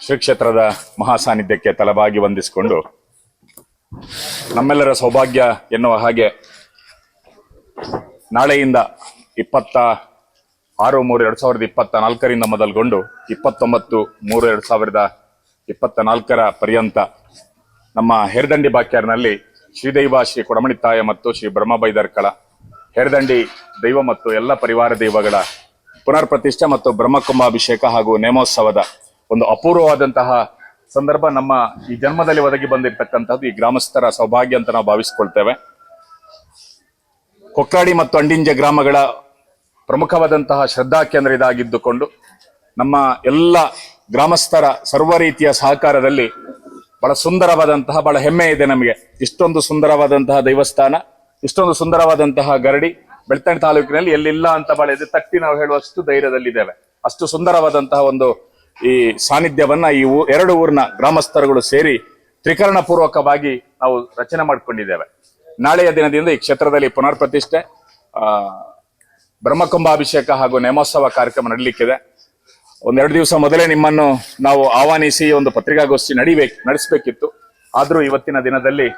ಶ್ರೀ ಕ್ಷೇತ್ರದ ಮಹಾ ಸಾನ್ನಿಧ್ಯಕ್ಕೆ ತಲೆಬಾಗಿ ವಂದಿಸಿಕೊಂಡು ನಮ್ಮೆಲ್ಲರ ಸೌಭಾಗ್ಯ ಎನ್ನುವ ಹಾಗೆ ನಾಳೆಯಿಂದ ಇಪ್ಪತ್ತ ಆರು ಮೂರು ಎರಡು ಸಾವಿರದ ಇಪ್ಪತ್ತ ನಾಲ್ಕರಿಂದ ಮೊದಲುಗೊಂಡು ಇಪ್ಪತ್ತೊಂಬತ್ತು ಮೂರು ಎರಡ್ ಸಾವಿರದ ಇಪ್ಪತ್ತ ನಾಲ್ಕರ ಪರ್ಯಂತ ನಮ್ಮ ಹೆರದಂಡಿ ಬಾಕ್ಯಾರ್ನಲ್ಲಿ ಶ್ರೀದೈವ ಶ್ರೀ ಕೊಡಮಣಿತಾಯ ಮತ್ತು ಶ್ರೀ ಬ್ರಹ್ಮಬೈದರ್ಕಳ ಹೆರದಂಡಿ ದೈವ ಮತ್ತು ಎಲ್ಲ ಪರಿವಾರ ದೈವಗಳ ಪುನರ್ ಪ್ರತಿಷ್ಠೆ ಮತ್ತು ಬ್ರಹ್ಮಕುಂಭಾಭಿಷೇಕ ಹಾಗೂ ನೇಮೋತ್ಸವದ ಒಂದು ಅಪೂರ್ವವಾದಂತಹ ಸಂದರ್ಭ ನಮ್ಮ ಈ ಜನ್ಮದಲ್ಲಿ ಒದಗಿ ಬಂದಿರತಕ್ಕಂಥದ್ದು ಈ ಗ್ರಾಮಸ್ಥರ ಸೌಭಾಗ್ಯ ಅಂತ ನಾವು ಭಾವಿಸಿಕೊಳ್ತೇವೆ. ಕೊಕ್ಕಾಡಿ ಮತ್ತು ಅಂಡಿಂಜೆ ಗ್ರಾಮಗಳ ಪ್ರಮುಖವಾದಂತಹ ಶ್ರದ್ಧಾ ಕೇಂದ್ರ ಇದಾಗಿದ್ದುಕೊಂಡು ನಮ್ಮ ಎಲ್ಲ ಗ್ರಾಮಸ್ಥರ ಸರ್ವ ರೀತಿಯ ಸಹಕಾರದಲ್ಲಿ ಬಹಳ ಸುಂದರವಾದಂತಹ, ಬಹಳ ಹೆಮ್ಮೆ ಇದೆ ನಮಗೆ. ಇಷ್ಟೊಂದು ಸುಂದರವಾದಂತಹ ದೇವಸ್ಥಾನ, ಇಷ್ಟೊಂದು ಸುಂದರವಾದಂತಹ ಗರಡಿ ಬೆಳ್ತಂಡಿ ತಾಲೂಕಿನಲ್ಲಿ ಎಲ್ಲಿಲ್ಲ ಅಂತ ಬಹಳ ಎದೆ ತಟ್ಟಿ ನಾವು ಹೇಳುವಷ್ಟು ಧೈರ್ಯದಲ್ಲಿದ್ದೇವೆ. ಅಷ್ಟು ಸುಂದರವಾದಂತಹ ಒಂದು ಈ ಸಾನ್ನಿಧ್ಯವನ್ನ ಈ ಎರಡು ಊರಿನ ಗ್ರಾಮಸ್ಥರುಗಳು ಸೇರಿ ತ್ರಿಕರಣ ಪೂರ್ವಕವಾಗಿ ನಾವು ರಚನೆ ಮಾಡಿಕೊಂಡಿದ್ದೇವೆ. ನಾಳೆಯ ದಿನದಿಂದ ಈ ಕ್ಷೇತ್ರದಲ್ಲಿ ಪುನರ್ ಪ್ರತಿಷ್ಠೆ ಬ್ರಹ್ಮಕುಂಭಾಭಿಷೇಕ ಹಾಗೂ ನೇಮೋತ್ಸವ ಕಾರ್ಯಕ್ರಮ ನಡೀಲಿಕ್ಕಿದೆ. ಒಂದೆರಡು ದಿವಸ ಮೊದಲೇ ನಿಮ್ಮನ್ನು ನಾವು ಆಹ್ವಾನಿಸಿ ಒಂದು ಪತ್ರಿಕಾಗೋಷ್ಠಿ ನಡಿಬೇಕು, ನಡೆಸಬೇಕಿತ್ತು. ಆದರೂ ಇವತ್ತಿನ ದಿನದಲ್ಲಿ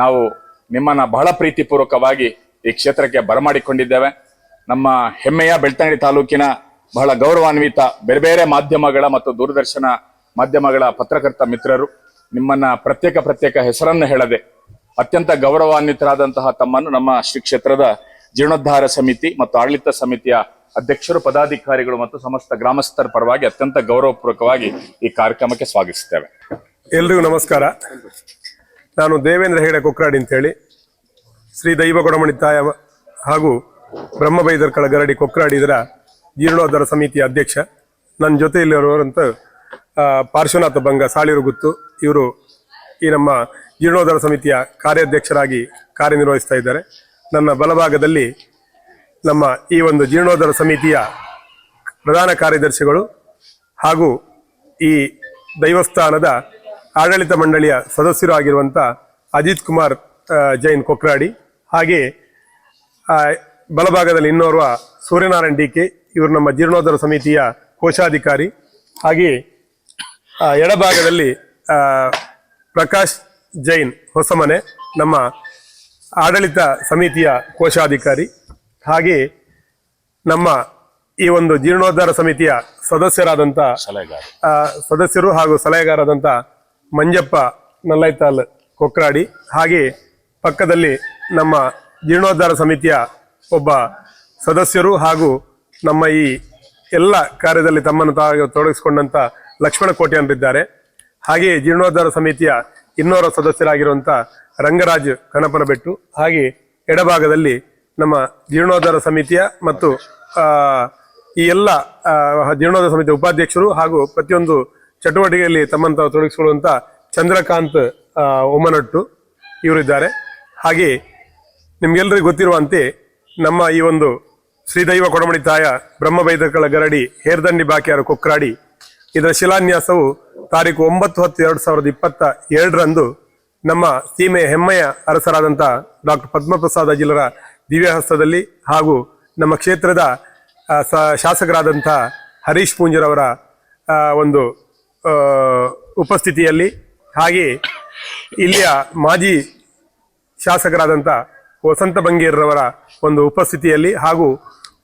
ನಾವು ನಿಮ್ಮನ್ನ ಬಹಳ ಪ್ರೀತಿಪೂರ್ವಕವಾಗಿ ಈ ಕ್ಷೇತ್ರಕ್ಕೆ ಬರಮಾಡಿಕೊಂಡಿದ್ದೇವೆ. ನಮ್ಮ ಹೆಮ್ಮೆಯ ಬೆಳ್ತಂಗಡಿ ತಾಲೂಕಿನ ಬಹಳ ಗೌರವಾನ್ವಿತ ಬೇರೆ ಬೇರೆ ಮಾಧ್ಯಮಗಳ ಮತ್ತು ದೂರದರ್ಶನ ಮಾಧ್ಯಮಗಳ ಪತ್ರಕರ್ತ ಮಿತ್ರರು. ನಿಮ್ಮನ್ನ ಪ್ರತ್ಯೇಕ ಪ್ರತ್ಯೇಕ ಹೆಸರನ್ನು ಹೇಳದೆ ಅತ್ಯಂತ ಗೌರವಾನ್ವಿತರಾದಂತಹ ತಮ್ಮನ್ನು ನಮ್ಮ ಶ್ರೀ ಕ್ಷೇತ್ರದ ಜೀರ್ಣೋದ್ಧಾರ ಸಮಿತಿ ಮತ್ತು ಆಡಳಿತ ಸಮಿತಿಯ ಅಧ್ಯಕ್ಷರು, ಪದಾಧಿಕಾರಿಗಳು ಮತ್ತು ಸಮಸ್ತ ಗ್ರಾಮಸ್ಥರ ಪರವಾಗಿ ಅತ್ಯಂತ ಗೌರವಪೂರ್ವಕವಾಗಿ ಈ ಕಾರ್ಯಕ್ರಮಕ್ಕೆ ಸ್ವಾಗತಿಸುತ್ತೇವೆ ಎಲ್ರಿಗೂ ನಮಸ್ಕಾರ. ನಾನು ದೇವೇಂದ್ರ ಹೆಗಡೆ ಕೊಕ್ರಾಡಿ ಅಂತೇಳಿ, ಶ್ರೀ ದೈವ ತಾಯ ಹಾಗೂ ಬ್ರಹ್ಮಬೈದರ್ಕಳ ಗರಡಿ ಕೊಕ್ರಾಡಿ ಇದರ ಜೀರ್ಣೋದ್ಧಾರ ಸಮಿತಿಯ ಅಧ್ಯಕ್ಷ ನನ್ನ ಜೊತೆಯಲ್ಲಿರುವಂಥ ಪಾರ್ಶ್ವನಾಥ ಬಂಗ ಸಾಳಿರು ಗುತ್ತು ಇವರು ಈ ನಮ್ಮ ಜೀರ್ಣೋದ್ಧಾರ ಸಮಿತಿಯ ಕಾರ್ಯಾಧ್ಯಕ್ಷರಾಗಿ ಕಾರ್ಯನಿರ್ವಹಿಸ್ತಾ ಇದ್ದಾರೆ. ನನ್ನ ಬಲಭಾಗದಲ್ಲಿ ನಮ್ಮ ಈ ಒಂದು ಜೀರ್ಣೋದ್ಧಾರ ಸಮಿತಿಯ ಪ್ರಧಾನ ಕಾರ್ಯದರ್ಶಿಗಳು ಹಾಗೂ ಈ ದೈವಸ್ಥಾನದ ಆಡಳಿತ ಮಂಡಳಿಯ ಸದಸ್ಯರು ಆಗಿರುವಂಥ ಅಜಿತ್ ಕುಮಾರ್ ಜೈನ್ ಕೊಕ್ರಾಡಿ, ಹಾಗೆ ಬಲಭಾಗದಲ್ಲಿ ಇನ್ನೋರ್ವ ಸೂರ್ಯನಾರಾಯಣ್ ಡಿ ಕೆ ಇವರು ನಮ್ಮ ಜೀರ್ಣೋದ್ಧಾರ ಸಮಿತಿಯ ಕೋಶಾಧಿಕಾರಿ. ಹಾಗೆ ಆ, ಎಡಭಾಗದಲ್ಲಿ ಆ, ಪ್ರಕಾಶ್ ಜೈನ್ ಹೊಸಮನೆ ನಮ್ಮ ಆಡಳಿತ ಸಮಿತಿಯ ಕೋಶಾಧಿಕಾರಿ. ಹಾಗೆ ನಮ್ಮ ಈ ಒಂದು ಜೀರ್ಣೋದ್ಧಾರ ಸಮಿತಿಯ ಸದಸ್ಯರಾದಂಥ ಸದಸ್ಯರು ಹಾಗೂ ಸಲಹೆಗಾರರಾದಂಥ ಮಂಜಪ್ಪ ನಲ್ಲೈತಾಲ್ ಕೊಕ್ರಾಡಿ. ಹಾಗೆ ಪಕ್ಕದಲ್ಲಿ ನಮ್ಮ ಜೀರ್ಣೋದ್ಧಾರ ಸಮಿತಿಯ ಒಬ್ಬ ಸದಸ್ಯರು ಹಾಗೂ ನಮ್ಮ ಈ ಎಲ್ಲ ಕಾರ್ಯದಲ್ಲಿ ತಮ್ಮನ್ನು ತಾವು ತೊಡಗಿಸಿಕೊಂಡಂತ ಲಕ್ಷ್ಮಣ ಕೋಟ್ಯಾನರಿದ್ದಾರೆ ಹಾಗೆಯೇ ಜೀರ್ಣೋದ್ಧಾರ ಸಮಿತಿಯ ಇನ್ನೋರ ಸದಸ್ಯರಾಗಿರುವಂಥ ರಂಗರಾಜ್ ಕನಪನಬೆಟ್ಟು ಹಾಗೆ ಎಡಭಾಗದಲ್ಲಿ ನಮ್ಮ ಜೀರ್ಣೋದ್ಧಾರ ಸಮಿತಿಯ ಮತ್ತು ಈ ಎಲ್ಲ ಜೀರ್ಣೋದ್ಧಾರ ಸಮಿತಿಯ ಉಪಾಧ್ಯಕ್ಷರು ಹಾಗೂ ಪ್ರತಿಯೊಂದು ಚಟುವಟಿಕೆಯಲ್ಲಿ ತಮ್ಮನ್ನು ತಾವು ತೊಡಗಿಸಿಕೊಳ್ಳುವಂತ ಚಂದ್ರಕಾಂತ್ ಒಮ್ಮನಟ್ಟು ಇವರಿದ್ದಾರೆ. ಹಾಗೆ ನಿಮ್ಗೆಲ್ಲರಿಗೂ ಗೊತ್ತಿರುವಂತೆ ನಮ್ಮ ಈ ಒಂದು ಶ್ರೀದೈವ ಕೊಡಮಣಿತಾಯ ಬ್ರಹ್ಮಬೈದಕಳ ಗರಡಿ ಹೇರ್ದಂಡಿ ಬಾಕಿಯಾರ ಕೊಕ್ರಾಡಿ. ಇದರ ಶಿಲಾನ್ಯಾಸವು ತಾರೀಕು ಒಂಬತ್ತು ಹತ್ತು ಎರಡು ಸಾವಿರದ ಇಪ್ಪತ್ತ ಎರಡರಂದು ನಮ್ಮ ಸೀಮೆ ಹೆಮ್ಮೆಯ ಅರಸರಾದಂಥ ಡಾಕ್ಟರ್ ಪದ್ಮಪ್ರಸಾದ ಅಜಿಲರ ದಿವ್ಯಹಸ್ತದಲ್ಲಿ ಹಾಗೂ ನಮ್ಮ ಕ್ಷೇತ್ರದ ಶಾಸಕರಾದಂಥ ಹರೀಶ್ ಪೂಂಜರವರ ಒಂದು ಉಪಸ್ಥಿತಿಯಲ್ಲಿ ಹಾಗೆ ಇಲ್ಲಿಯ ಮಾಜಿ ಶಾಸಕರಾದಂಥ ವಸಂತ ಬಂಗೇರ್ರವರ ಒಂದು ಉಪಸ್ಥಿತಿಯಲ್ಲಿ ಹಾಗೂ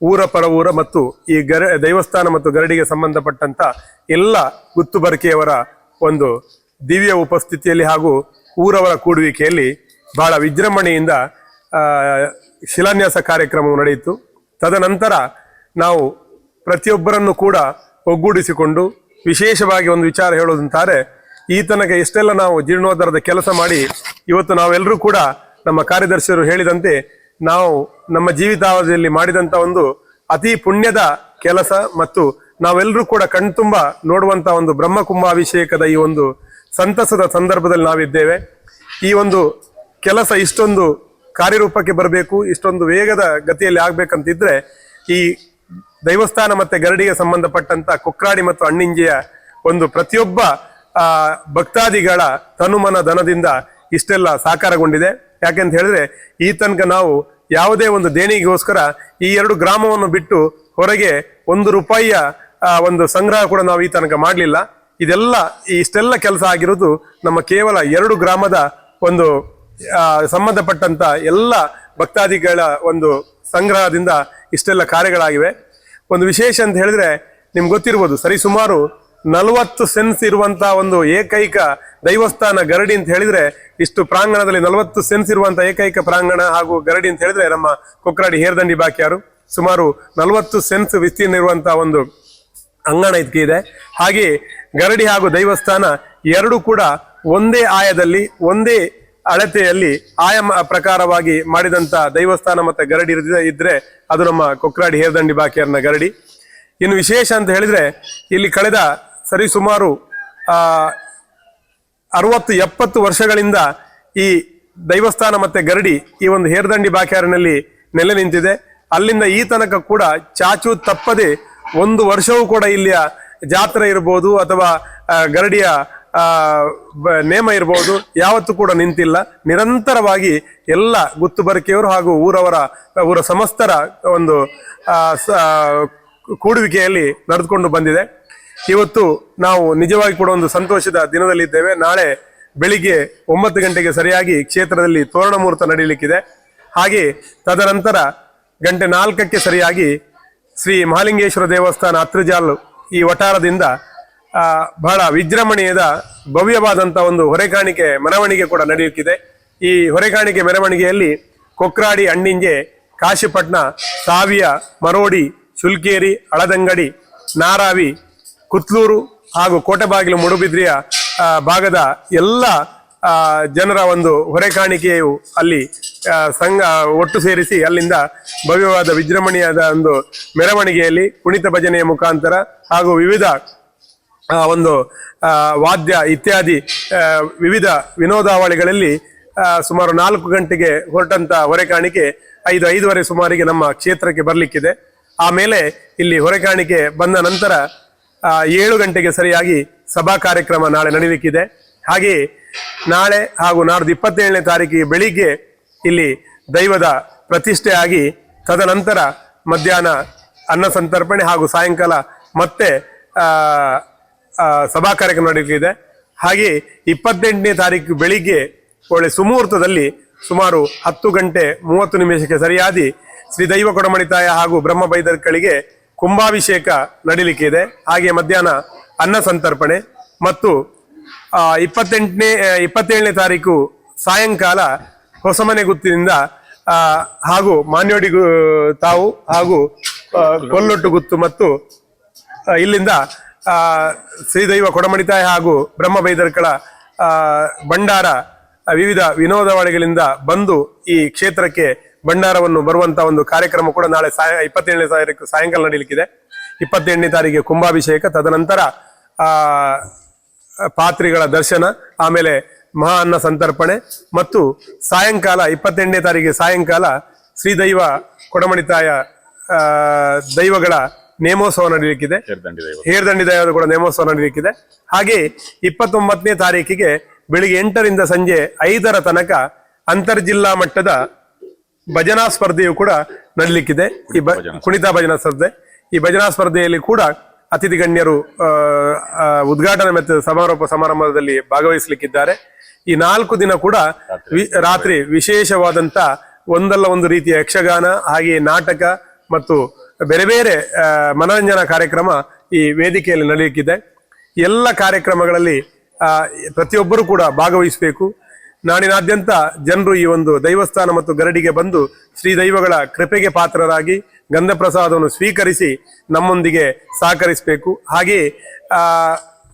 ಊರ ಪರ ಊರ ಮತ್ತು ಈ ಗರ, ದೈವಸ್ಥಾನ ಮತ್ತು ಗರಡಿಗೆ ಸಂಬಂಧಪಟ್ಟಂತ ಎಲ್ಲ ಗುತ್ತುಬರಕೆಯವರ ಒಂದು ದಿವ್ಯ ಉಪಸ್ಥಿತಿಯಲ್ಲಿ ಹಾಗೂ ಊರವರ ಕೂಡುವಿಕೆಯಲ್ಲಿ ಬಹಳ ವಿಜೃಂಭಣೆಯಿಂದ ಶಿಲಾನ್ಯಾಸ ಕಾರ್ಯಕ್ರಮವು ನಡೆಯಿತು. ತದನಂತರ ನಾವು ಪ್ರತಿಯೊಬ್ಬರನ್ನು ಕೂಡ ಒಗ್ಗೂಡಿಸಿಕೊಂಡು ವಿಶೇಷವಾಗಿ ಒಂದು ವಿಚಾರ ಹೇಳೋದಂತಾರೆ ಈ ತನಕ ಎಷ್ಟೆಲ್ಲ ನಾವು ಜೀರ್ಣೋದ್ಧಾರದ ಕೆಲಸ ಮಾಡಿ ಇವತ್ತು ನಾವೆಲ್ಲರೂ ಕೂಡ ನಮ್ಮ ಕಾರ್ಯದರ್ಶಿಯರು ಹೇಳಿದಂತೆ ನಾವು ನಮ್ಮ ಜೀವಿತಾವಧಿಯಲ್ಲಿ ಮಾಡಿದಂತ ಒಂದು ಅತಿ ಪುಣ್ಯದ ಕೆಲಸ ಮತ್ತು ನಾವೆಲ್ಲರೂ ಕೂಡ ಕಣ್ತುಂಬ ನೋಡುವಂತ ಒಂದು ಬ್ರಹ್ಮಕುಂಭಾಭಿಷೇಕದ ಈ ಒಂದು ಸಂತಸದ ಸಂದರ್ಭದಲ್ಲಿ ನಾವಿದ್ದೇವೆ. ಈ ಒಂದು ಕೆಲಸ ಇಷ್ಟೊಂದು ಕಾರ್ಯರೂಪಕ್ಕೆ ಬರಬೇಕು, ಇಷ್ಟೊಂದು ವೇಗದ ಗತಿಯಲ್ಲಿ ಆಗ್ಬೇಕಂತಿದ್ರೆ ಈ ದೈವಸ್ಥಾನ ಮತ್ತೆ ಗರಡಿಗೆ ಸಂಬಂಧಪಟ್ಟಂತ ಕುಕ್ರಾಡಿ ಮತ್ತು ಅಣ್ಣಿಂಜೆಯ ಒಂದು ಪ್ರತಿಯೊಬ್ಬ ಭಕ್ತಾದಿಗಳ ತನುಮನ ಧನದಿಂದ ಇಷ್ಟೆಲ್ಲ ಸಾಕಾರಗೊಂಡಿದೆ. ಯಾಕೆಂತ ಹೇಳಿದ್ರೆ, ಈ ತನಕ ನಾವು ಯಾವುದೇ ಒಂದು ದೇಣಿಗೆಗೋಸ್ಕರ ಈ ಎರಡು ಗ್ರಾಮವನ್ನು ಬಿಟ್ಟು ಹೊರಗೆ ಒಂದು ರೂಪಾಯಿಯ ಒಂದು ಸಂಗ್ರಹ ಕೂಡ ನಾವು ಈ ತನಕ ಮಾಡಲಿಲ್ಲ. ಇದೆಲ್ಲ, ಇಷ್ಟೆಲ್ಲ ಕೆಲಸ ಆಗಿರೋದು ನಮ್ಮ ಕೇವಲ ಎರಡು ಗ್ರಾಮದ ಒಂದು ಸಂಬಂಧಪಟ್ಟಂತ ಎಲ್ಲ ಭಕ್ತಾದಿಗಳ ಒಂದು ಸಂಗ್ರಹದಿಂದ ಇಷ್ಟೆಲ್ಲ ಕಾರ್ಯಗಳಾಗಿವೆ. ಒಂದು ವಿಶೇಷ ಅಂತ ಹೇಳಿದ್ರೆ, ನಿಮ್ಗೆ ಗೊತ್ತಿರ್ಬೋದು, ಸರಿಸುಮಾರು ನಲವತ್ತು ಸೆನ್ಸ್ ಇರುವಂತಹ ಒಂದು ಏಕೈಕ ದೈವಸ್ಥಾನ ಗರಡಿ ಅಂತ ಹೇಳಿದ್ರೆ ಇಷ್ಟು ಪ್ರಾಂಗಣದಲ್ಲಿ ನಲವತ್ತು ಸೆನ್ಸ್ ಇರುವಂತಹ ಏಕೈಕ ಪ್ರಾಂಗಣ ಹಾಗೂ ಗರಡಿ ಅಂತ ಹೇಳಿದ್ರೆ ನಮ್ಮ ಕೊಕ್ರಾಡಿ ಹೇರ್ದಂಡಿ ಬಾಕಿಯಾರು. ಸುಮಾರು ನಲವತ್ತು ಸೆನ್ಸ್ ವಿಸ್ತೀರ್ಣ ಇರುವಂತಹ ಒಂದು ಅಂಗಣ ಇದೆ. ಹಾಗೆ ಗರಡಿ ಹಾಗೂ ದೈವಸ್ಥಾನ ಎರಡು ಕೂಡ ಒಂದೇ ಆಯದಲ್ಲಿ, ಒಂದೇ ಅಳತೆಯಲ್ಲಿ ಆಯಾಮ ಪ್ರಕಾರವಾಗಿ ಮಾಡಿದಂತ ದೈವಸ್ಥಾನ ಮತ್ತೆ ಗರಡಿ ಇದ್ರೆ ಅದು ನಮ್ಮ ಕೊಕ್ರಾಡಿ ಹೇರ್ದಂಡಿ ಬಾಕಿಯರ್ನ ಗರಡಿ. ಇನ್ನು ವಿಶೇಷ ಅಂತ ಹೇಳಿದ್ರೆ ಇಲ್ಲಿ ಕಳೆದ ಸರಿಸುಮಾರು ಆ ಅರವತ್ತು ಎಪ್ಪತ್ತು ವರ್ಷಗಳಿಂದ ಈ ದೈವಸ್ಥಾನ ಮತ್ತೆ ಗರಡಿ ಈ ಒಂದು ಹೇರ್ದಂಡಿ ಬಾಕ್ಯಾರಿನಲ್ಲಿ ನೆಲೆ ನಿಂತಿದೆ. ಅಲ್ಲಿಂದ ಈ ತನಕ ಕೂಡ ಚಾಚು ತಪ್ಪದೆ ಒಂದು ವರ್ಷವೂ ಕೂಡ ಇಲ್ಲಿಯ ಜಾತ್ರೆ ಇರ್ಬೋದು ಅಥವಾ ಗರಡಿಯ ನೇಮ ಇರ್ಬೋದು, ಯಾವತ್ತೂ ಕೂಡ ನಿಂತಿಲ್ಲ. ನಿರಂತರವಾಗಿ ಎಲ್ಲ ಗುತ್ತು ಬರಕೆಯವರು ಹಾಗೂ ಊರವರ, ಊರ ಸಮಸ್ತರ ಒಂದು ಕೂಡುವಿಕೆಯಲ್ಲಿ ನಡೆದುಕೊಂಡು ಬಂದಿದೆ. ಇವತ್ತು ನಾವು ನಿಜವಾಗಿ ಕೂಡ ಒಂದು ಸಂತೋಷದ ದಿನದಲ್ಲಿದ್ದೇವೆ. ನಾಳೆ ಬೆಳಿಗ್ಗೆ ಒಂಬತ್ತು ಗಂಟೆಗೆ ಸರಿಯಾಗಿ ಕ್ಷೇತ್ರದಲ್ಲಿ ತೋರಣ ಮುಹೂರ್ತ ನಡೆಯಲಿಕ್ಕಿದೆ ಹಾಗೆ ತದನಂತರ ಗಂಟೆ ನಾಲ್ಕಕ್ಕೆ ಸರಿಯಾಗಿ ಶ್ರೀ ಮಹಾಲಿಂಗೇಶ್ವರ ದೇವಸ್ಥಾನ ಹತ್ರಜಾಲ್ ಈ ವಠಾರದಿಂದ ಬಹಳ ವಿಜೃಂಭಣೆಯದ ಭವ್ಯವಾದಂಥ ಒಂದು ಹೊರೆಕಾಣಿಕೆ ಮೆರವಣಿಗೆ ಕೂಡ ನಡೆಯುತ್ತಿದೆ. ಈ ಹೊರೆಕಾಣಿಕೆ ಮೆರವಣಿಗೆಯಲ್ಲಿ ಕೊಕ್ರಾಡಿ ಅಣ್ಣಿಂಜೆ ಕಾಶಿಪಟ್ನ, ಸಾವಿಯ, ಮರೋಡಿ ಶುಲ್ಕೇರಿ ಅಳದಂಗಡಿ, ನಾರಾವಿ ಕುತ್ಲೂರು ಹಾಗೂ ಕೋಟೆಬಾಗಿಲು ಮುಡುಬಿದ್ರಿಯ ಭಾಗದ ಎಲ್ಲ ಜನರ ಒಂದು ಹೊರೆಕಾಣಿಕೆಯು ಅಲ್ಲಿ ಸಂಘ, ಒಟ್ಟು ಸೇರಿಸಿ ಅಲ್ಲಿಂದ ಭವ್ಯವಾದ ವಿಜೃಂಭಣೆಯಾದ ಒಂದು ಮೆರವಣಿಗೆಯಲ್ಲಿ ಕುಣಿತ ಭಜನೆಯ ಮುಖಾಂತರ ಹಾಗೂ ವಿವಿಧ ಒಂದು ವಾದ್ಯ ಇತ್ಯಾದಿ ವಿವಿಧ ವಿನೋದಾವಳಿಗಳಲ್ಲಿ ಸುಮಾರು ನಾಲ್ಕು ಗಂಟೆಗೆ ಹೊರಟಂತ ಹೊರೆಕಾಣಿಕೆ ಐದು, ಐದುವರೆ ಸುಮಾರಿಗೆ ನಮ್ಮ ಕ್ಷೇತ್ರಕ್ಕೆ ಬರಲಿಕ್ಕಿದೆ. ಆಮೇಲೆ ಇಲ್ಲಿ ಹೊರೆಕಾಣಿಕೆ ಬಂದ ನಂತರ ಏಳು ಗಂಟೆಗೆ ಸರಿಯಾಗಿ ಸಭಾ ಕಾರ್ಯಕ್ರಮ ನಾಳೆ ನಡೆಯಲಿಕ್ಕಿದೆ ಹಾಗೆ ನಾಳೆ ಹಾಗೂ ನಾಡ್ದು ಇಪ್ಪತ್ತೇಳನೇ ತಾರೀಕಿಗೆ ಬೆಳಿಗ್ಗೆ ಇಲ್ಲಿ ದೈವದ ಪ್ರತಿಷ್ಠೆ ಆಗಿ ತದನಂತರ ಮಧ್ಯಾಹ್ನ ಅನ್ನ ಸಂತರ್ಪಣೆ ಹಾಗೂ ಸಾಯಂಕಾಲ ಮತ್ತೆ ಸಭಾ ಕಾರ್ಯಕ್ರಮ ನಡೆಯಲಿದೆ ಹಾಗೆ ಇಪ್ಪತ್ತೆಂಟನೇ ತಾರೀಕು ಬೆಳಿಗ್ಗೆ ಒಳ್ಳೆ ಸುಮುಹೂರ್ತದಲ್ಲಿ ಸುಮಾರು ಹತ್ತು ಗಂಟೆ ಮೂವತ್ತು ನಿಮಿಷಕ್ಕೆ ಸರಿಯಾದಿ ಶ್ರೀ ದೈವ ಕೊಡಮಣಿತಾಯ ಹಾಗೂ ಬ್ರಹ್ಮ ಬೈದರ್ಕಳಿಗೆ ಕುಂಭಾಭಿಷೇಕ ನಡೀಲಿಕ್ಕೆ ಇದೆ. ಹಾಗೆ ಮಧ್ಯಾಹ್ನ ಅನ್ನ ಸಂತರ್ಪಣೆ ಮತ್ತು ಇಪ್ಪತ್ತೆಂಟನೇ ಇಪ್ಪತ್ತೇಳನೇ ತಾರೀಕು ಸಾಯಂಕಾಲ ಹೊಸಮನೆ ಗುತ್ತಿನಿಂದ ಹಾಗೂ ಮಾನ್ಯೋಡಿಗೂ ತಾವು ಹಾಗೂ ಕೊಲ್ಲೊಟ್ಟು ಗುತ್ತು ಮತ್ತು ಇಲ್ಲಿಂದ ಶ್ರೀದೈವ ಕೊಡಮಣಿತಾಯ ಹಾಗೂ ಬ್ರಹ್ಮ ಬೈದರ್ಕಳ ಭಂಡಾರ ವಿವಿಧ ವಿನೋದವಾಳಿಗಳಿಂದ ಬಂದು ಈ ಕ್ಷೇತ್ರಕ್ಕೆ ಭಂಡಾರವನ್ನು ಬರುವಂತ ಒಂದು ಕಾರ್ಯಕ್ರಮ ಕೂಡ ನಾಳೆ ಸಾಯ ಇಪ್ಪತ್ತೇಳನೇ ತಾರೀಕು ಸಾಯಂಕಾಲ ನಡೀಲಿಕ್ಕಿದೆ. ಇಪ್ಪತ್ತೆಂಟನೇ ತಾರೀಕಿಗೆ ಕುಂಭಾಭಿಷೇಕ ತದನಂತರ ಆ ಪಾತ್ರಿಗಳ ದರ್ಶನ ಆಮೇಲೆ ಮಹಾ ಅನ್ನ ಸಂತರ್ಪಣೆ ಮತ್ತು ಸಾಯಂಕಾಲ ಇಪ್ಪತ್ತೆಂಟನೇ ತಾರೀಕಿಗೆ ಸಾಯಂಕಾಲ ಶ್ರೀದೈವ ಕೊಡಮಣಿತಾಯ ದೈವಗಳ ನೇಮೋತ್ಸವ ನಡೆಯಲಿಕ್ಕಿದೆ ಹೇರ್ದಂಡಿ ದೈವ. ಹೇರ್ದಂಡಿ ದೈವದ ಕೂಡ ನೇಮೋತ್ಸವ ನಡೆಯಲಿಕ್ಕಿದೆ ಹಾಗೆ ಇಪ್ಪತ್ತೊಂಬತ್ತನೇ ತಾರೀಕಿಗೆ ಬೆಳಿಗ್ಗೆ ಎಂಟರಿಂದ ಸಂಜೆ ಐದರ ತನಕ ಅಂತರ್ಜಿಲ್ಲಾ ಮಟ್ಟದ ಭಜನಾ ಸ್ಪರ್ಧೆಯು ಕೂಡ ನಡಲಿಕ್ಕಿದೆ. ಈ ಬ ಕುಣಿತ ಭಜನಾ ಸ್ಪರ್ಧೆ. ಈ ಭಜನಾ ಸ್ಪರ್ಧೆಯಲ್ಲಿ ಕೂಡ ಅತಿಥಿ ಗಣ್ಯರು ಉದ್ಘಾಟನೆ ಮತ್ತು ಸಮಾರೋಪ ಸಮಾರಂಭದಲ್ಲಿ ಭಾಗವಹಿಸಲಿಕ್ಕಿದ್ದಾರೆ. ಈ ನಾಲ್ಕು ದಿನ ಕೂಡ ರಾತ್ರಿ. ವಿಶೇಷವಾದಂತ ಒಂದಲ್ಲ ಒಂದು ರೀತಿಯ ಯಕ್ಷಗಾನ ಹಾಗೆ ನಾಟಕ ಮತ್ತು ಬೇರೆ ಬೇರೆ ಮನೋರಂಜನಾ ಮನರಂಜನಾ ಕಾರ್ಯಕ್ರಮ ಈ ವೇದಿಕೆಯಲ್ಲಿ ನಡೆಯುತ್ತಿದೆ ಎಲ್ಲ ಕಾರ್ಯಕ್ರಮಗಳಲ್ಲಿ ಪ್ರತಿಯೊಬ್ಬರು ಕೂಡ ಭಾಗವಹಿಸಬೇಕು. ನಾಡಿನಾದ್ಯಂತ ಜನರು ಈ ಒಂದು ದೈವಸ್ಥಾನ ಮತ್ತು ಗರಡಿಗೆ ಬಂದು ಶ್ರೀ ದೈವಗಳ ಕೃಪೆಗೆ ಪಾತ್ರರಾಗಿ ಗಂಧ ಪ್ರಸಾದವನ್ನು ಸ್ವೀಕರಿಸಿ ನಮ್ಮೊಂದಿಗೆ ಸಹಕರಿಸಬೇಕು. ಹಾಗೆ ಆ,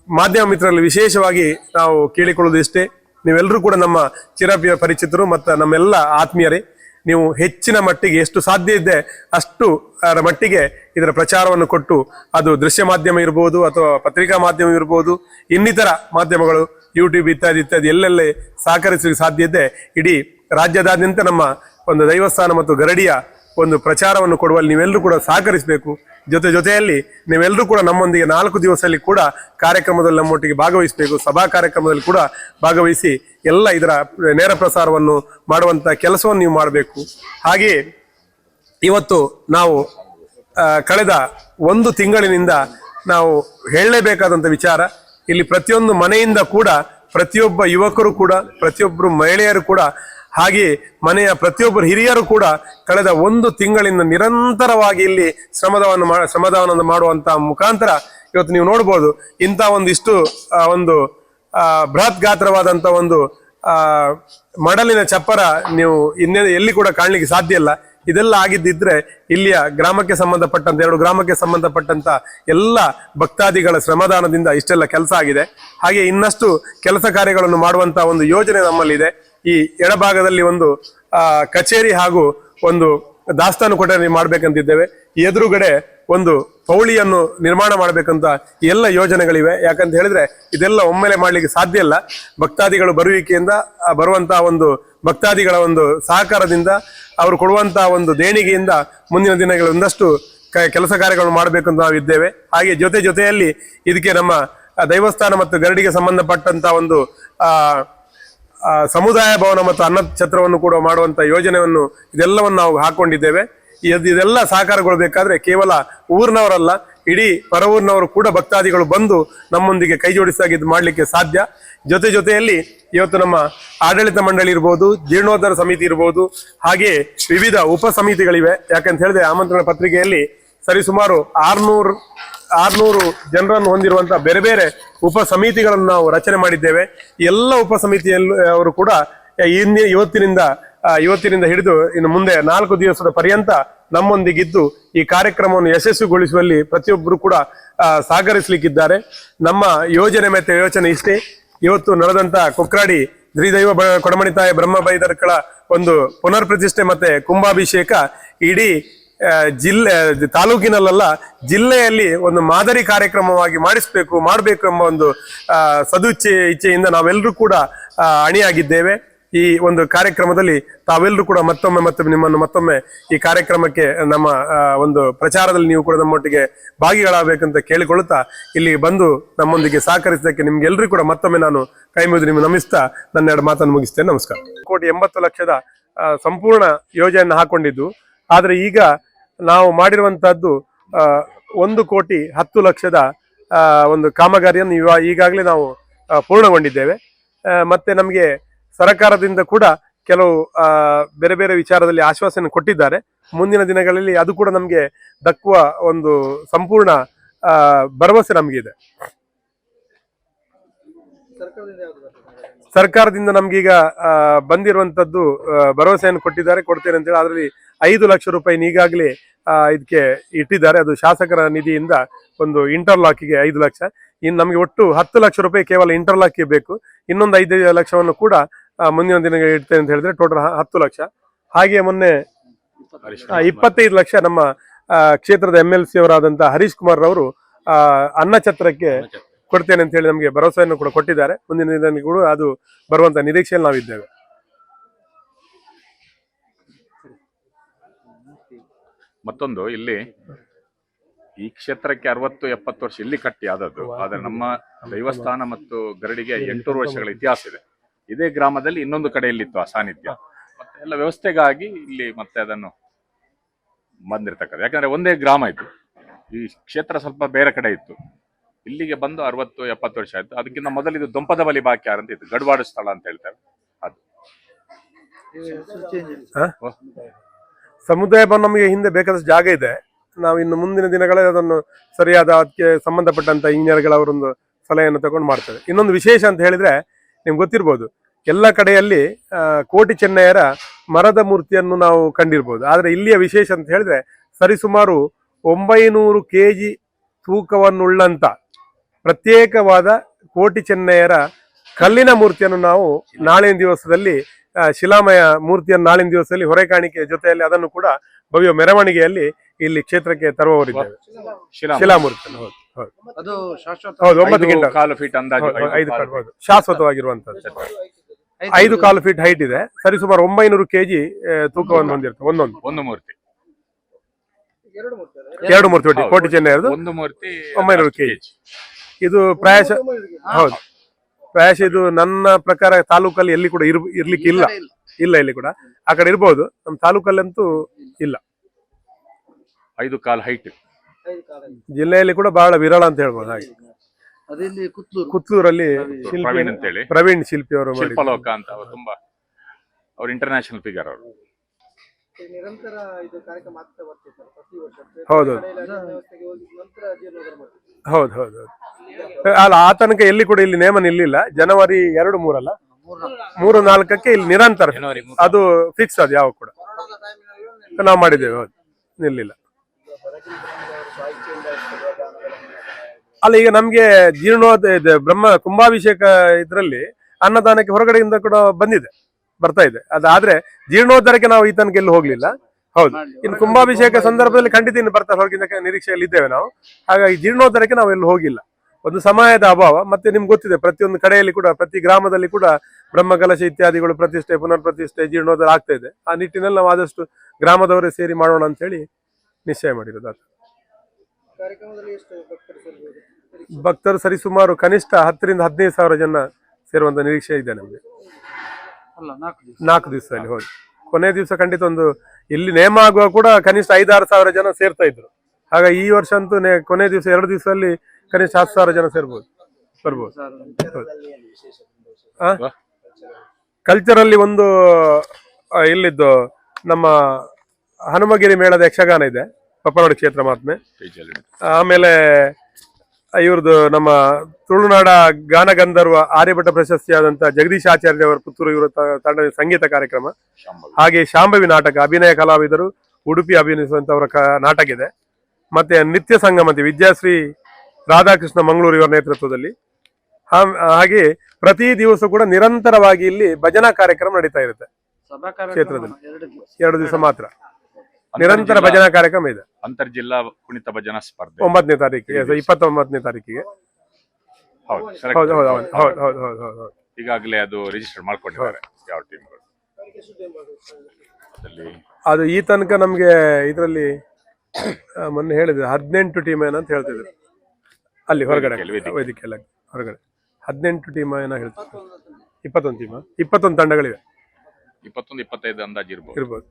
ಮಾಧ್ಯಮ ಮಿತ್ರರಲ್ಲಿ ವಿಶೇಷವಾಗಿ ನಾವು ಕೇಳಿಕೊಳ್ಳೋದು ಇಷ್ಟೇ. ನೀವೆಲ್ಲರೂ ಕೂಡ ನಮ್ಮ ಚಿರಪ್ರಿಯ ಪರಿಚಿತರು ಮತ್ತು ನಮ್ಮೆಲ್ಲ ಆತ್ಮೀಯರೇ. ನೀವು ಹೆಚ್ಚಿನ ಮಟ್ಟಿಗೆ ಎಷ್ಟು ಸಾಧ್ಯ ಇದೆ ಅಷ್ಟು, ಅದರ ಮಟ್ಟಿಗೆ ಇದರ ಪ್ರಚಾರವನ್ನು ಕೊಟ್ಟು ಅದು ದೃಶ್ಯ ಮಾಧ್ಯಮ ಇರ್ಬೋದು ಅಥವಾ ಪತ್ರಿಕಾ ಮಾಧ್ಯಮ ಇರ್ಬೋದು, ಇನ್ನಿತರ ಮಾಧ್ಯಮಗಳು ಯೂಟ್ಯೂಬ್ ಇತ್ಯಾದಿ ಇತ್ಯಾದಿ ಎಲ್ಲೆಲ್ಲೇ ಸಾಧ್ಯ ಇದೆ ಇಡೀ ರಾಜ್ಯದಾದ್ಯಂತ ನಮ್ಮ ಒಂದು ದೈವಸ್ಥಾನ ಮತ್ತು ಗರಡಿಯ ಒಂದು ಪ್ರಚಾರವನ್ನು ಕೊಡುವಲ್ಲಿ ನೀವೆಲ್ಲರೂ ಕೂಡ ಸಹಕರಿಸಬೇಕು. ಜೊತೆ ಜೊತೆಯಲ್ಲಿ ನೀವೆಲ್ಲರೂ ಕೂಡ ನಮ್ಮೊಂದಿಗೆ ನಾಲ್ಕು ದಿವಸದಲ್ಲಿ ಕೂಡ ಕಾರ್ಯಕ್ರಮದಲ್ಲಿ ನಮ್ಮೊಟ್ಟಿಗೆ ಭಾಗವಹಿಸಬೇಕು. ಸಭಾ ಕಾರ್ಯಕ್ರಮದಲ್ಲಿ ಕೂಡ ಭಾಗವಹಿಸಿ ಎಲ್ಲ ಇದರ ನೇರ ಪ್ರಸಾರವನ್ನು ಮಾಡುವಂಥ ಕೆಲಸವನ್ನು ನೀವು ಮಾಡಬೇಕು. ಹಾಗೆಯೇ ಇವತ್ತು ನಾವು ಕಳೆದ ಒಂದು ತಿಂಗಳಿನಿಂದ ನಾವು ಹೇಳಲೇಬೇಕಾದಂಥ ವಿಚಾರ ಇಲ್ಲಿ ಪ್ರತಿಯೊಂದು ಮನೆಯಿಂದ ಕೂಡ ಪ್ರತಿಯೊಬ್ಬ ಯುವಕರು ಕೂಡ ಪ್ರತಿಯೊಬ್ಬರು ಮಹಿಳೆಯರು ಕೂಡ ಹಾಗೆ ಮನೆಯ ಪ್ರತಿಯೊಬ್ಬರು ಹಿರಿಯರು ಕೂಡ ಕಳೆದ ಒಂದು ತಿಂಗಳಿಂದ ನಿರಂತರವಾಗಿ ಇಲ್ಲಿ ಶ್ರಮದವನ್ನು ಮಾ- ಶ್ರಮದಾನವನ್ನು ಮಾಡುವಂತಹ ಮುಖಾಂತರ ಇವತ್ತು ನೀವು ನೋಡ್ಬೋದು, ಇಂಥ ಒಂದಿಷ್ಟು ಒಂದು ಬೃಹತ್ ಗಾತ್ರವಾದಂಥ ಒಂದು ಮಡಲಿನ ಚಪ್ಪರ ನೀವು ಇನ್ನೇ ಎಲ್ಲಿ ಕೂಡ ಕಾಣಲಿಕ್ಕೆ ಸಾಧ್ಯ ಇಲ್ಲ. ಇದೆಲ್ಲ ಆಗಿದ್ದಿದ್ರೆ ಇಲ್ಲಿಯ ಗ್ರಾಮಕ್ಕೆ ಸಂಬಂಧಪಟ್ಟಂತ, ಎರಡು ಗ್ರಾಮಕ್ಕೆ ಸಂಬಂಧಪಟ್ಟಂತ ಎಲ್ಲ ಭಕ್ತಾದಿಗಳ ಶ್ರಮದಾನದಿಂದ ಇಷ್ಟೆಲ್ಲ ಕೆಲಸ ಆಗಿದೆ. ಹಾಗೆ ಇನ್ನಷ್ಟು ಕೆಲಸ ಕಾರ್ಯಗಳನ್ನು ಮಾಡುವಂತ ಒಂದು ಯೋಜನೆ ನಮ್ಮಲ್ಲಿದೆ. ಈ ಎಡಭಾಗದಲ್ಲಿ ಒಂದು ಕಚೇರಿ ಹಾಗೂ ಒಂದು ದಾಸ್ತಾನು ಕೊಠಡಿ ಮಾಡ್ಬೇಕಂತಿದ್ದೇವೆ. ಎದುರುಗಡೆ ಒಂದು ಪೌಳಿಯನ್ನು ನಿರ್ಮಾಣ ಮಾಡಬೇಕಂತ ಎಲ್ಲ ಯೋಜನೆಗಳಿವೆ. ಯಾಕಂತ ಹೇಳಿದ್ರೆ ಇದೆಲ್ಲ ಒಮ್ಮೆಲೆ ಮಾಡ್ಲಿಕ್ಕೆ ಸಾಧ್ಯ ಇಲ್ಲ. ಭಕ್ತಾದಿಗಳು ಬರುವಿಕೆಯಿಂದ ಬರುವಂತಹ ಒಂದು ಭಕ್ತಾದಿಗಳ ಒಂದು ಸಹಕಾರದಿಂದ ಅವರು ಕೊಡುವಂತಹ ಒಂದು ದೇಣಿಗೆಯಿಂದ ಮುಂದಿನ ದಿನಗಳ ಒಂದಷ್ಟು ಕೆಲಸ ಕಾರ್ಯಗಳನ್ನು ಮಾಡಬೇಕು ಅಂತ ನಾವು ಇದ್ದೇವೆ ಹಾಗೆ ಜೊತೆ ಜೊತೆಯಲ್ಲಿ ಇದಕ್ಕೆ ನಮ್ಮ ದೈವಸ್ಥಾನ ಮತ್ತು ಗರಡಿಗೆ ಸಂಬಂಧಪಟ್ಟಂತಹ ಒಂದು ಸಮುದಾಯ ಭವನ ಮತ್ತು ಅನ್ನ ಛತ್ರವನ್ನು ಕೂಡ ಮಾಡುವಂತ ಯೋಜನೆಯನ್ನು ಇದೆಲ್ಲವನ್ನು ನಾವು ಹಾಕೊಂಡಿದ್ದೇವೆ. ಇದ್- ಇದೆಲ್ಲ ಸಹಕಾರಗೊಳ್ಳಬೇಕಾದ್ರೆ ಕೇವಲ ಊರಿನವರಲ್ಲ ಇಡೀ ಪರವೂರ್ನವರು ಕೂಡ ಭಕ್ತಾದಿಗಳು ಬಂದು ನಮ್ಮೊಂದಿಗೆ ಕೈ ಜೋಡಿಸಾಗಿ ಇದು ಮಾಡಲಿಕ್ಕೆ ಸಾಧ್ಯ. ಜೊತೆ ಜೊತೆಯಲ್ಲಿ ಇವತ್ತು ನಮ್ಮ ಆಡಳಿತ ಮಂಡಳಿ ಇರ್ಬೋದು, ಜೀರ್ಣೋದ್ಧಾರ ಸಮಿತಿ ಇರ್ಬೋದು, ಹಾಗೆ ವಿವಿಧ ಉಪ ಸಮಿತಿಗಳಿವೆ. ಯಾಕಂತ ಹೇಳಿದ್ರೆ ಆಮಂತ್ರಣ ಪತ್ರಿಕೆಯಲ್ಲಿ ಸರಿಸುಮಾರು ಆರ್ನೂರು ಆರ್ನೂರು ಜನರನ್ನು ಹೊಂದಿರುವಂತಹ ಬೇರೆ ಬೇರೆ ಉಪ ಸಮಿತಿಗಳನ್ನು ನಾವು ರಚನೆ ಮಾಡಿದ್ದೇವೆ. ಎಲ್ಲ ಉಪ ಸಮಿತಿಯಲ್ಲೂ ಅವರು ಕೂಡ ಇಂದಿ ಇವತ್ತಿನಿಂದ ಇವತ್ತಿನಿಂದ ಹಿಡಿದು ಇನ್ನು ಮುಂದೆ ನಾಲ್ಕು ದಿವಸದ ಪರ್ಯಂತ ನಮ್ಮೊಂದಿಗಿದ್ದು ಈ ಕಾರ್ಯಕ್ರಮವನ್ನು ಯಶಸ್ವಿಗೊಳಿಸುವಲ್ಲಿ ಪ್ರತಿಯೊಬ್ಬರು ಕೂಡ ಸಹಕರಿಸಲಿಕ್ಕಿದ್ದಾರೆ. ನಮ್ಮ ಯೋಜನೆ ಮತ್ತು ಯೋಚನೆ ಇಷ್ಟೇ. ಇವತ್ತು ನಡೆದಂತ ಕೊಕ್ರಾಡಿ ಶ್ರೀದೈವ ಕೊಡಮಣಿ ತಾಯಿ ಬ್ರಹ್ಮ ಬೈದರ್ಕಳ ಒಂದು ಪುನರ್ ಪ್ರತಿಷ್ಠೆ ಮತ್ತೆ ಕುಂಭಾಭಿಷೇಕ ಇಡೀ ಜಿಲ್ಲೆ ತಾಲೂಕಿನಲ್ಲ ಜಿಲ್ಲೆಯಲ್ಲಿ ಒಂದು ಮಾದರಿ ಕಾರ್ಯಕ್ರಮವಾಗಿ ಮಾಡಿಸಬೇಕು, ಮಾಡಬೇಕು ಎಂಬ ಒಂದು ಸದುಚ್ಛೆ ಇಚ್ಛೆಯಿಂದ ನಾವೆಲ್ಲರೂ ಕೂಡ ಅಣಿಯಾಗಿದ್ದೇವೆ. ಈ ಒಂದು ಕಾರ್ಯಕ್ರಮದಲ್ಲಿ ತಾವೆಲ್ಲರೂ ಕೂಡ ಮತ್ತೊಮ್ಮೆ ಮತ್ತೊಮ್ಮೆ ನಿಮ್ಮನ್ನು ಮತ್ತೊಮ್ಮೆ ಈ ಕಾರ್ಯಕ್ರಮಕ್ಕೆ ನಮ್ಮ ಒಂದು ಪ್ರಚಾರದಲ್ಲಿ ನೀವು ಕೂಡ ನಮ್ಮೊಟ್ಟಿಗೆ ಭಾಗಿಗಳಾಗಬೇಕಂತ ಕೇಳಿಕೊಳ್ಳುತ್ತಾ ಇಲ್ಲಿ ಬಂದು ನಮ್ಮೊಂದಿಗೆ ಸಹಕರಿಸಿದ್ದಕ್ಕೆ ನಿಮ್ಗೆಲ್ಲರಿಗೂ ಕೂಡ ಮತ್ತೊಮ್ಮೆ ನಾನು ಕೈ ಮುಗಿದು ನಿಮ್ಗೆ ನಮಿಸ್ತಾ ನನ್ನ ಎರಡು ಮಾತನ್ನು ಮುಗಿಸ್ತೇನೆ. ನಮಸ್ಕಾರ. ಕೋಟಿ ಎಂಬತ್ತು ಲಕ್ಷದ ಸಂಪೂರ್ಣ ಯೋಜನೆಯನ್ನು ಹಾಕೊಂಡಿದ್ದು, ಆದರೆ ಈಗ ನಾವು ಮಾಡಿರುವಂತಹದ್ದು ಒಂದು ಕೋಟಿ ಹತ್ತು ಲಕ್ಷದ ಒಂದು ಕಾಮಗಾರಿಯನ್ನು ಈಗಾಗಲೇ ನಾವು ಪೂರ್ಣಗೊಂಡಿದ್ದೇವೆ. ಮತ್ತೆ ನಮಗೆ ಸರ್ಕಾರದಿಂದ ಕೂಡ ಕೆಲವು ಬೇರೆ ಬೇರೆ ವಿಚಾರದಲ್ಲಿ ಆಶ್ವಾಸನೆ ಕೊಟ್ಟಿದ್ದಾರೆ. ಮುಂದಿನ ದಿನಗಳಲ್ಲಿ ಅದು ಕೂಡ ನಮಗೆ ದಕ್ಕುವ ಒಂದು ಸಂಪೂರ್ಣ ಭರವಸೆ ನಮಗಿದೆ. ಸರ್ಕಾರದಿಂದ ನಮ್ಗೀಗ ಬಂದಿರುವಂತದ್ದು ಭರವಸೆಯನ್ನು ಕೊಟ್ಟಿದ್ದಾರೆ ಕೊಡ್ತೇನೆ ಅಂತೇಳಿ. ಅದರಲ್ಲಿ ಐದು ಲಕ್ಷ ರೂಪಾಯಿ ಈಗಾಗಲೇ ಇದಕ್ಕೆ ಇಟ್ಟಿದ್ದಾರೆ. ಅದು ಶಾಸಕರ ನಿಧಿಯಿಂದ ಒಂದು ಇಂಟರ್ಲಾಕಿಗೆ ಐದು ಲಕ್ಷ. ಇನ್ನು ನಮಗೆ ಒಟ್ಟು ಹತ್ತು ಲಕ್ಷ ರೂಪಾಯಿ ಕೇವಲ ಇಂಟರ್ಲಾಕ್ಗೆ ಬೇಕು. ಇನ್ನೊಂದು ಐದು ಲಕ್ಷವನ್ನು ಕೂಡ ಮುಂದಿನ ದಿನ ಇಡ್ತೇನೆ ಅಂತ ಹೇಳಿದ್ರೆ ಟೋಟಲ್ ಹತ್ತು ಲಕ್ಷ. ಹಾಗೆ ಮೊನ್ನೆ ಆ, ಇಪ್ಪತ್ತೈದು ಲಕ್ಷ ನಮ್ಮ ಆ, ಕ್ಷೇತ್ರದ ಎಂ ಎಲ್ ಸಿ ಅವರಾದಂತಹ ಹರೀಶ್ ಕುಮಾರ್ ರವರು ಆ, ಅನ್ನ ಛತ್ರಕ್ಕೆ ಕೊಡ್ತೇನೆ ಅಂತ ಹೇಳಿ ನಮಗೆ ಭರವಸೆಯನ್ನು ಕೂಡ ಕೊಟ್ಟಿದ್ದಾರೆ. ಮುಂದಿನ ದಿನ ಕೂಡ ಅದು ಬರುವಂತ ನಿರೀಕ್ಷೆಯಲ್ಲಿ ನಾವಿದ್ದೇವೆ ಮತ್ತೊಂದು ಇಲ್ಲಿ ಈ ಕ್ಷೇತ್ರಕ್ಕೆ ಅರವತ್ತು ಎಪ್ಪತ್ತು ವರ್ಷ ಇಲ್ಲಿ ಕಟ್ಟಿ ಆದದ್ದು. ಆದ್ರೆ ನಮ್ಮ ದೈವಸ್ಥಾನ ಮತ್ತು ಗರಡಿಗೆ ಎಂಟೂರು ವರ್ಷಗಳ ಇತಿಹಾಸ ಇದೆ. ಇದೇ ಗ್ರಾಮದಲ್ಲಿ ಇನ್ನೊಂದು ಕಡೆಯಲ್ಲಿತ್ತು ಆ ಸಾನ್ನಿಧ್ಯ. ಮತ್ತೆ ಎಲ್ಲ ವ್ಯವಸ್ಥೆಗಾಗಿ ಇಲ್ಲಿ ಮತ್ತೆ ಅದನ್ನು ಬಂದಿರ್ತಕ್ಕದ್ದು. ಯಾಕಂದ್ರೆ ಒಂದೇ ಗ್ರಾಮ ಇತ್ತು. ಈ ಕ್ಷೇತ್ರ ಸ್ವಲ್ಪ ಬೇರೆ ಕಡೆ ಇತ್ತು. ಇಲ್ಲಿಗೆ ಬಂದು ಅರವತ್ತು ಎಪ್ಪತ್ತು ವರ್ಷ ಆಯ್ತು. ಅದಕ್ಕಿಂತ ಮೊದಲು ಇದು ದೊಂಪದ ಬಲಿ ಬಾಕ್ಯಾರ ಅಂತ ಇತ್ತು. ಗಡ್ವಾಡು ಸ್ಥಳ ಅಂತ ಹೇಳ್ತೇವೆ ಅದು. ಸಮುದಾಯ ಭವನ ನಮಗೆ ಹಿಂದೆ ಬೇಕಾದಷ್ಟು ಜಾಗ ಇದೆ. ನಾವು ಇನ್ನು ಮುಂದಿನ ದಿನಗಳಲ್ಲಿ ಅದನ್ನು ಸರಿಯಾದ ಅದಕ್ಕೆ ಸಂಬಂಧಪಟ್ಟಂತ ಇಂಜಿನಿಯರ್ಗಳವರೊಂದು ಸಲಹೆಯನ್ನು ತಗೊಂಡು ಮಾಡ್ತೇವೆ. ಇನ್ನೊಂದು ವಿಶೇಷ ಅಂತ ಹೇಳಿದ್ರೆ ನಿಮ್ಗೆ ಗೊತ್ತಿರ್ಬೋದು. ಎಲ್ಲ ಕಡೆಯಲ್ಲಿ ಕೋಟಿ ಚೆನ್ನಯ್ಯರ ಮರದ ಮೂರ್ತಿಯನ್ನು ನಾವು ಕಂಡಿರ್ಬೋದು. ಆದರೆ ಇಲ್ಲಿಯ ವಿಶೇಷ ಅಂತ ಹೇಳಿದ್ರೆ ಸರಿಸುಮಾರು ಒಂಬೈನೂರು ಕೆ ಜಿ ತೂಕವನ್ನುಳ್ಳಂತ ಪ್ರತ್ಯೇಕವಾದ ಕೋಟಿ ಚೆನ್ನಯ್ಯರ ಕಲ್ಲಿನ ಮೂರ್ತಿಯನ್ನು ನಾವು ನಾಳಿನ ದಿವಸದಲ್ಲಿ ಶಿಲಾಮಯ ಮೂರ್ತಿಯನ್ನು ನಾಳಿನ ದಿವಸದಲ್ಲಿ ಹೊರೆ ಕಾಣಿಕೆ ಜೊತೆಯಲ್ಲಿ ಅದನ್ನು ಕೂಡ ಭವ್ಯ ಮೆರವಣಿಗೆಯಲ್ಲಿ ಇಲ್ಲಿ ಕ್ಷೇತ್ರಕ್ಕೆ ತರುವವರಿದ್ದೇವೆ. ಶಿಲಾ ಶಿಲಾಮೂರ್ತಿ. ಹೌದು ಹೌದು ಅದು ಶಾಶ್ವತ ಹೌದು ಒಂಬತ್ತು ಐದು ಗಿಂಟ. ಕಾಲು ಫೀಟ್ ಅಂದಾಜು ಐದು ಕಾಲು ಕಾಲು ಹೌದು. ಶಾಶ್ವತವಾಗಿರುವಂತದ್ದು ಐದು ಕಾಲು ಫೀಟ್ ಹೈಟ್ ಇದೆ. ಸರಿ ಸುಮಾರು ಒಂಬೈನೂರು ಕೆಜಿ ತೂಕವನ್ನು ಹೊಂದಿರುತ್ತೆ ಒಂದೊಂದು. ಒಂದು ಮೂರ್ತಿ. ಎರಡು ಮೂರ್ತಿ ಒಟ್ಟಿ ಕೋಟಿ ಚೆನ್ನೈ ಒಂದು ಮೂರ್ತಿ ಒಂಬೈನೂರು ಕೆಜಿ. ಇದು ಪ್ರಾಯಶ ಹೌದು. ಪ್ರಾಯಶ ಇದು ನನ್ನ ಪ್ರಕಾರ ತಾಲೂಕಲ್ಲಿ ಎಲ್ಲಿ ಕೂಡ ಇರ್ ಇರ್ಲಿಕ್ಕೆ ಇಲ್ಲ. ಇಲ್ಲ ಇಲ್ಲಿ. ಕೂಡ. ಆ ಕಡೆ ಇರ್ಬೋದು. ನಮ್ಮ ತಾಲೂಕಲ್ಲಂತೂ ಇಲ್ಲ. ಐದು ಕಾಲ್ ಹೈಟ್ ಜಿಲ್ಲೆಯಲ್ಲಿ ಕೂಡ ಬಹಳ ವಿರಳ ಅಂತ ಹೇಳ್ಬೋದು ಹಾಗೆ. ಅದಿಲ್ಲಿ ಕುತ್ಲೂರು. ಕುತ್ತೂರಲ್ಲಿ ಶಿಲ್ಪಿ ಪ್ರವೀಣ್ ಅಂತೇಳಿ. ಪ್ರವೀಣ್ ಶಿಲ್ಪಿ ಅವರು ಶಿಲ್ಪಲೋಕ ಅಂತ ಅವರು ತುಂಬಾ ಅವ್ರು ಇಂಟರ್ನ್ಯಾಷನಲ್ ಫಿಗರ್ ಅವರು. ನಿರಂತರ ಇದು ಕಾರ್ಯಕ್ರಮ ಆಗ್ತಾ ಬರ್ತಿತ್ತು ಪ್ರತಿ ವರ್ಷ. ಹೌದು. ವ್ಯವಸ್ಥೆಗೆ ಹೋಗಿ ನಂತರ ಜೀರ್ಣೋದ್ಧಾರ ಮಾಡ್ತಿದ್ರು ಹೌದು ಹೌದು ಹೌದು. ಅಲ್ಲ ಆ ತನಕ ಎಲ್ಲಿ ಕೂಡ ಇಲ್ಲಿ ನೇಮ ನಿಲ್ಲಿಲ್ಲ ಜನವರಿ ಎರಡು ಮೂರಲ್ಲ? ಮೂರು ನಾಲ್ಕಕ್ಕೆ ಇಲ್ಲಿ ನಿರಂತರ ಅದು ಫಿಕ್ಸ್ ಅದು ಯಾವ ಕೂಡ. ನಾವು ಮಾಡಿದ್ದೇವೆ ಹೌದು. ನಿಲ್ಲಿಲ್ಲ. ಅಲ್ಲ ಈಗ ನಮ್ಗೆ ಜೀರ್ಣೋ ಇದು ಬ್ರಹ್ಮ ಕುಂಭಾಭಿಷೇಕ ಇದರಲ್ಲಿ ಅನ್ನದಾನಕ್ಕೆ ಹೊರಗಡೆಯಿಂದ ಕೂಡ ಬಂದಿದೆ ಬರ್ತಾ ಇದೆ. ಅದಾದ್ರೆ ಜೀರ್ಣೋದ್ಧಾರಕ್ಕೆ ನಾವು ಈ ತನಕ ಎಲ್ಲೂ ಹೋಗ್ಲಿಲ್ಲ. ಹೌದು. ಇನ್ನು ಕುಂಭಾಭಿಷೇಕ ಸಂದರ್ಭದಲ್ಲಿ ಖಂಡಿತ ಇನ್ನು ಬರ್ತಾರೆ ಹೊರಗಿಂದ ನಿರೀಕ್ಷೆಯಲ್ಲಿ ಇದ್ದೇವೆ ನಾವು. ಹಾಗಾಗಿ ಜೀರ್ಣೋದ್ಧಾರಕ್ಕೆ ನಾವು ಎಲ್ಲಿ ಹೋಗಿಲ್ಲ. ಒಂದು ಸಮಯದ ಅಭಾವ. ಮತ್ತೆ ನಿಮ್ಗೆ ಗೊತ್ತಿದೆ ಪ್ರತಿಯೊಂದು ಕಡೆಯಲ್ಲಿ ಕೂಡ ಪ್ರತಿ ಗ್ರಾಮದಲ್ಲಿ ಕೂಡ ಬ್ರಹ್ಮಕಲಶ ಇತ್ಯಾದಿಗಳು ಪ್ರತಿಷ್ಠೆ ಪುನರ್ ಪ್ರತಿಷ್ಠೆ ಜೀರ್ಣೋದ್ಧಾರ ಆಗ್ತಾ ಇದೆ. ಆ ನಿಟ್ಟಿನಲ್ಲಿ ನಾವು ಆದಷ್ಟು ಗ್ರಾಮದವರೇ ಸೇರಿ ಮಾಡೋಣ ಅಂತ ಹೇಳಿ ನಿಶ್ಚಯ ಮಾಡಿರೋದು ಅದು. ಕಾರ್ಯಕ್ರಮದಲ್ಲಿ ಎಷ್ಟು ಭಕ್ತರು ಸೇರ್ಬೋದು? ಭಕ್ತರು ಸರಿಸುಮಾರು ಕನಿಷ್ಠ ಹತ್ತರಿಂದ ಹದಿನೈದು ಸಾವಿರ ಜನ ಸೇರುವಂತ ನಿರೀಕ್ಷೆ ಇದೆ ನಮಗೆ. ಅಲ್ಲ ನಾಲ್ಕು ದಿವಸ. ನಾಲ್ಕು ದಿವಸದಲ್ಲಿ ಹೌದು. ಕೊನೆ ದಿವಸ ಖಂಡಿತ ಒಂದು ಇಲ್ಲಿ ನೇಮ ಆಗುವ ಕೂಡ ಕನಿಷ್ಠ ಐದಾರು ಸಾವಿರ ಜನ ಸೇರ್ತಾ ಇದ್ರು. ಹಾಗೆ ಈ ವರ್ಷ ಅಂತೂ ನೆ- ಕೊನೆ ದಿವಸ ಎರಡು ದಿವಸದಲ್ಲಿ ಕನಿಷ್ಠ ಹತ್ತು ಸಾವಿರ ಜನ ಸೇರ್ಬೋದು. ಬರ್ಬೋದು. ಕಲ್ಚರಲ್ಲಿ ಒಂದು ಇಲ್ಲಿದ್ದು ನಮ್ಮ ಹನುಮಗಿರಿ ಮೇಳದ ಯಕ್ಷಗಾನ ಇದೆ. ಪಪ್ಪನಾಡು ಕ್ಷೇತ್ರ ಮಾತ್ಮೆ. ಆಮೇಲೆ ಇವ್ರದ್ದು ನಮ್ಮ ತುಳುನಾಡ ಗಾನಗಂಧರ್ವ ಆರ್ಯಭಟ ಪ್ರಶಸ್ತಿಯಾದಂತ ಜಗದೀಶ್ ಆಚಾರ್ಯ ಅವರ ಪುತ್ತೂರು ಇವರ ತಂಡದ ಸಂಗೀತ ಕಾರ್ಯಕ್ರಮ. ಹಾಗೆ ಶಾಂಭವಿ ನಾಟಕ ಅಭಿನಯ ಕಲಾವಿದರು ಉಡುಪಿ ಅಭಿನಯಿಸುವಂತವರ ಕ ನಾಟಕ ಇದೆ ಮತ್ತೆ ನಿತ್ಯ ಸಂಗಮತಿ ವಿದ್ಯಾಶ್ರೀ ರಾಧಾಕೃಷ್ಣ ಮಂಗಳೂರು ಇವರ ನೇತೃತ್ವದಲ್ಲಿ. ಹಾಗೆ ಪ್ರತಿ ದಿವಸ ಕೂಡ ನಿರಂತರವಾಗಿ ಇಲ್ಲಿ ಭಜನಾ ಕಾರ್ಯಕ್ರಮ ನಡೀತಾ ಇರುತ್ತೆ. ಸಭಾ ಕ್ಷೇತ್ರದಲ್ಲಿ. ಕಾರ್ಯಕ್ರಮ ಎರಡು ದಿವಸ. ಎರಡು ದಿವಸ ಮಾತ್ರ. ನಿರಂತರ ಭಜನಾ ಕಾರ್ಯಕ್ರಮ ಇದೆ. ಅಂತರ್ ಜಿಲ್ಲಾ ಕುಣಿತ ಭಜನಾ ಸ್ಪರ್ಧೆ. ಒಂಬತ್ತನೇ ತಾರೀಕಿಗೆ ಇಪ್ಪತ್ತೊಂಬತ್ತನೇ ತಾರೀಕಿಗೆ. ಹೌದು ಹೌದು ಹೌದು ಹೌದು ಹೌದು ಹೌದು ಈಗಾಗಲೇ ಅದು ರಿಜಿಸ್ಟರ್ ಮಾಡ್ಕೊಂಡಿದ್ದಾರೆ ಯಾವ ಟೀಮ್ಗಳು? ಅದು ಈ ತನಕ ನಮ್ಗೆ ಇದರಲ್ಲಿ ಮೊನ್ನೆ ಹೇಳಿದ್ರು ಹದಿನೆಂಟು ಟೀಮ್ ಏನ ಅಂತ ಹೇಳ್ತಿದ್ರು. ಅಲ್ಲಿ ಹೊರಗಡೆ ವೈದ್ಯಕೀಯ ಹೊರಗಡೆ. ಹದಿನೆಂಟು ಟೀಮ್ ಏನೋ ಹೇಳ್ತಿದ್ರು. ಇಪ್ಪತ್ತೊಂದು ಟೀಮ್ ಇಪ್ಪತ್ತೊಂದು ತಂಡಗಳಿವೆ. ಇಪ್ಪತ್ತೊಂದು ಇಪ್ಪತ್ತೈದು ಅಂದಾಜು ಇರ್ಬೋದು. ಇರ್ಬೋದು.